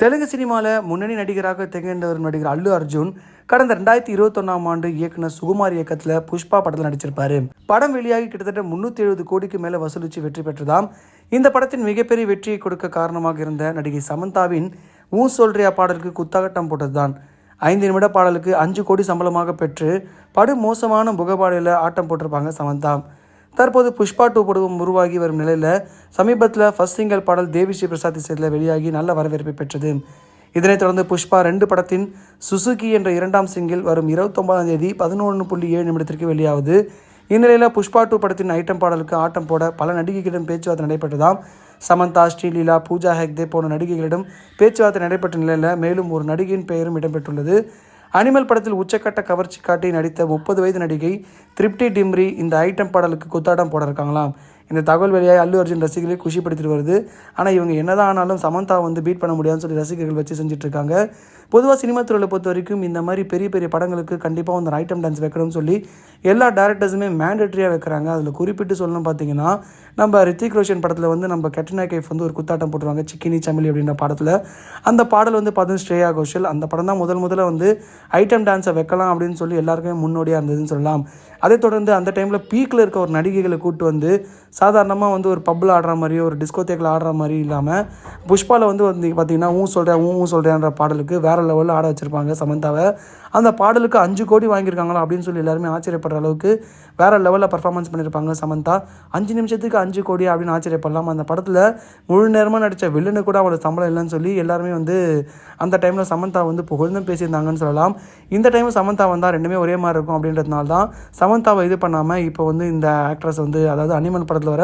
தெலுங்கு சினிமாவில் முன்னணி நடிகராக திகழ்ந்தவர் நடிகர் அல்லு அர்ஜுன் கடந்த ரெண்டாயிரத்தி இருபத்தொன்னாம் ஆண்டு இயக்குனர் சுகுமார் இயக்கத்தில் புஷ்பா படத்தில் நடிச்சிருப்பாரு. படம் வெளியாகி கிட்டத்தட்ட முந்நூற்றி எழுபது கோடிக்கு மேலே வசூலித்து வெற்றி பெற்றதாம். இந்த படத்தின் மிகப்பெரிய வெற்றியை கொடுக்க காரணமாக இருந்த நடிகை சமந்தாவின் ஊ சொல்றியா பாடலுக்கு குத்தாகட்டம் போட்டதுதான். ஐந்து நிமிட பாடலுக்கு அஞ்சு கோடி சம்பளமாக பெற்று படு மோசமான முகபாடையில் ஆட்டம் போட்டிருப்பாங்க சமந்தா. தற்போது புஷ்பா டூ படம் உருவாகி வரும் நிலையில் சமீபத்தில் ஃபர்ஸ்ட் சிங்கிள் பாடல் தேவி ஸ்ரீ பிரசாத் இசையில் வெளியாகி நல்ல வரவேற்பை பெற்றது. இதனைத் தொடர்ந்து புஷ்பா ரெண்டு படத்தின் சுசுகி என்ற இரண்டாம் சிங்கிள் வரும் இருபத்தொன்பதாம் தேதி பதினொன்று புள்ளி ஏழு நிமிடத்திற்கு வெளியாவது. இந்நிலையில் புஷ்பா டூ படத்தின் ஐட்டம் பாடலுக்கு ஆட்டம் போட பல நடிகைகளிடம் பேச்சுவார்த்தை நடைபெற்றதாம். சமந்தா ஸ்ரீலீலா பூஜா ஹெக்தே போன்ற நடிகைகளிடம் பேச்சுவார்த்தை நடைபெற்ற நிலையில் மேலும் ஒரு நடிகையின் பெயரும் இடம்பெற்றுள்ளது. அனிமல் படத்தில் உச்சக்கட்ட கவர்ச்சி காட்டி நடித்த முப்பது வயது நடிகை திருப்தி டிம்ரி இந்த ஐட்டம் பாடலுக்கு குத்தாட்டம் போட இருக்காங்களாம் இந்த தகவல் வெளியாகி அல்லு அர்ஜுன் ரசிகர்களை குஷிப்படுத்திட்டு வருது. ஆனால் இவங்க என்னதான் ஆனாலும் சமந்தா வந்து பீட் பண்ண முடியாதுன்னு சொல்லி ரசிகர்கள் வச்சு செஞ்சுட்டு இருக்காங்க பொதுவாக சினிமா துறையில் பொறுத்த வரைக்கும் இந்த மாதிரி பெரிய பெரிய படங்களுக்கு கண்டிப்பாக வந்து ஐட்டம் டான்ஸ் வைக்கணும்னு சொல்லி எல்லா டேரக்டர்ஸுமே மேண்டட்ரியாக வைக்கிறாங்க. அதில் குறிப்பிட்டு சொல்லணும் பார்த்தீங்கன்னா நம்ம ரித்திக் ரோஷன் படத்தில் வந்து நம்ம கெட்டனா கைஃப் வந்து ஒரு குத்தாட்டம் போட்டுருவாங்க. சிக்கினி சமிலி அப்படின்ற படத்தில். அந்த பாடல் வந்து பார்த்தீங்கன்னா ஸ்ரேயா கோஷல். அந்த படம் தான் முதல் முதல்ல வந்து ஐட்டம் டான்ஸை வைக்கலாம் அப்படின்னு சொல்லி எல்லாருக்குமே முன்னோடியாக இருந்ததுன்னு சொல்லலாம். அதை தொடர்ந்து அந்த டைமில் பீக்கில் இருக்க ஒரு நடிகைகளை கூப்பிட்டு வந்து சாதாரணமாக வந்து ஒரு பப்பில் ஆடுற மாதிரியோ ஒரு டிஸ்கோத்தேக்கில் ஆடுற மாதிரி இல்லாமல் புஷ்பாவில் வந்து வந்து பார்த்தீங்கன்னா ஊ சொல்கிறேன் ஊ ஊ சொல்கிறேன்ற பாடலுக்கு வேறு லெவலில் ஆட வச்சுருப்பாங்க சமந்தாவை. அந்த பாடலுக்கு அஞ்சு கோடி வாங்கியிருக்காங்களா? அப்படின்னு சொல்லி எல்லாருமே ஆச்சரியப்படுற அளவுக்கு வேறு லெவலில் பர்ஃபார்மன்ஸ் பண்ணியிருப்பாங்க சமந்தா. அஞ்சு நிமிஷத்துக்கு அஞ்சு கோடி அப்படின்னு ஆச்சரியப்படலாம். அந்த படத்தில் முழு நேரமாக நடித்த வில்லனு கூட அவளோட சம்பளம் இல்லைன்னு சொல்லி எல்லாருமே வந்து அந்த டைமில் சமந்தா வந்து புகழ்ந்தும் பேசியிருந்தாங்கன்னு சொல்லலாம். இந்த டைம் சமந்தா வந்தால் ரெண்டுமே ஒரே மாதிரி இருக்கும் அப்படின்றதுனால தான் சமந்தாவை இது பண்ணாமல் இப்போ வந்து இந்த ஆக்ட்ரஸ் வந்து அதாவது அனிமன் படத்தில் வர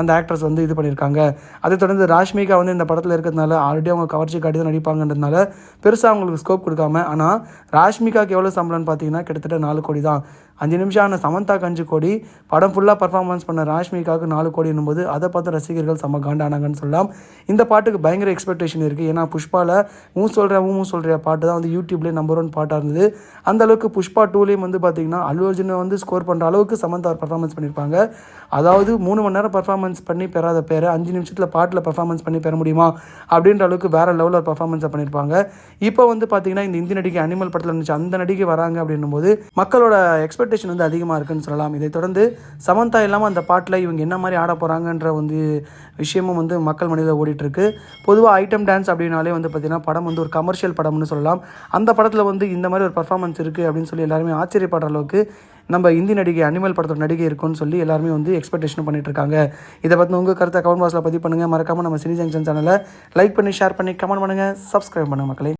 அந்த ஆக்ட்ரஸ் வந்து இது பண்ணியிருக்காங்க. அதை தொடர்ந்து ராஷ்மிகா வந்து இந்த படத்தில் இருக்கிறதுனால ஆல்ரெடி அவங்க கவர்ச்சி காட்டி தான் நடிப்பாங்கன்றதுனால பெருசாக அவங்களுக்கு ஸ்கோப் கொடுக்காம ஆனால் ராஷ்மிகாக்கு எவ்வளோ சம்பளம்னு பார்த்தீங்கன்னா கிட்டத்தட்ட நாலு கோடி தான் அஞ்சு நிமிஷம் ஆன சமந்தாக்கு அஞ்சு கோடி படம் ஃபுல்லாக பர்ஃபார்மன்ஸ் பண்ண ராஷ்மிகாவுக்கு நாலு கோடி என்னும்போது அதை பார்த்து ரசிகர்கள் செம்ம காண்டானாங்கன்னு சொல்லலாம். இந்த பாட்டுக்கு பயங்கர எக்ஸ்பெக்டேஷன் இருக்குது ஏன்னா புஷ்பாவில் ஊ சொல்கிற ஊ சொல்கிற பாட்டு தான் வந்து யூடியூப்லேயே நம்பர் ஒன் பாட்டாக இருந்தது. அந்த அளவுக்கு புஷ்பா டூலேயும் வந்து பார்த்தீங்கன்னா அல்லு அர்ஜுனை வந்து ஸ்கோர் பண்ணுற அளவுக்கு சமந்தா பர்ஃபார்மன்ஸ் பண்ணியிருப்பாங்க அதாவது மூணு மணி நேரம் பர்ஃபார்மன்ஸ் பண்ணி பெறாத பேர் அஞ்சு நிமிஷத்தில் பாட்டில் பர்ஃபார்மன்ஸ் பண்ணி பெற முடியுமா? அப்படின்ற அளவுக்கு வேறு லெவலில் பர்ஃபார்மன்ஸை பண்ணியிருப்பாங்க இப்போ வந்து பார்த்தீங்கன்னா இந்த இந்தி நடிகை அனிமல் படத்தில் இருந்துச்சு அந்த நடிகை வராங்க அப்படின்னும் போது மக்களோட எக்ஸ்பெக்டேஷன் வந்து அதிகமாக இருக்குன்னு சொல்லலாம். இதை தொடர்ந்து சமந்தா இல்லாமல் அந்த பாட்டில் இவங்க என்ன மாதிரி ஆட போகிறாங்கன்ற வந்து விஷயமும் வந்து மக்கள் மனதில் ஓடிட்டுருக்கு. பொதுவாக ஐட்டம் டான்ஸ் அப்படின்னாலே வந்து பார்த்திங்கன்னா படம் வந்து ஒரு கமர்ஷியல் படம்னு சொல்லலாம். அந்த படத்தில் வந்து இந்த மாதிரி ஒரு பர்ஃபார்மன்ஸ் இருக்குது அப்படின்னு சொல்லி எல்லாருமே ஆச்சரியப்படுற அளவுக்கு நம்ம இந்தி நடிகை அனிமல் படத்தோட நடிகை இருக்கும்னு சொல்லி எல்லாருமே வந்து எக்ஸ்பெக்டேஷன் பண்ணிட்டு இருக்காங்க இதை பற்றி உங்கள் கருத்தை கமெண்ட் பாக்ஸில் பதிவு பண்ணுங்கள் மறக்காமல் நம்ம சினி ஜங்ஷன் சேனலை லைக் பண்ணி ஷேர் பண்ணி கமெண்ட் பண்ணுங்கள் சப்ஸ்கிரைப் பண்ணுங்கள் மக்களே.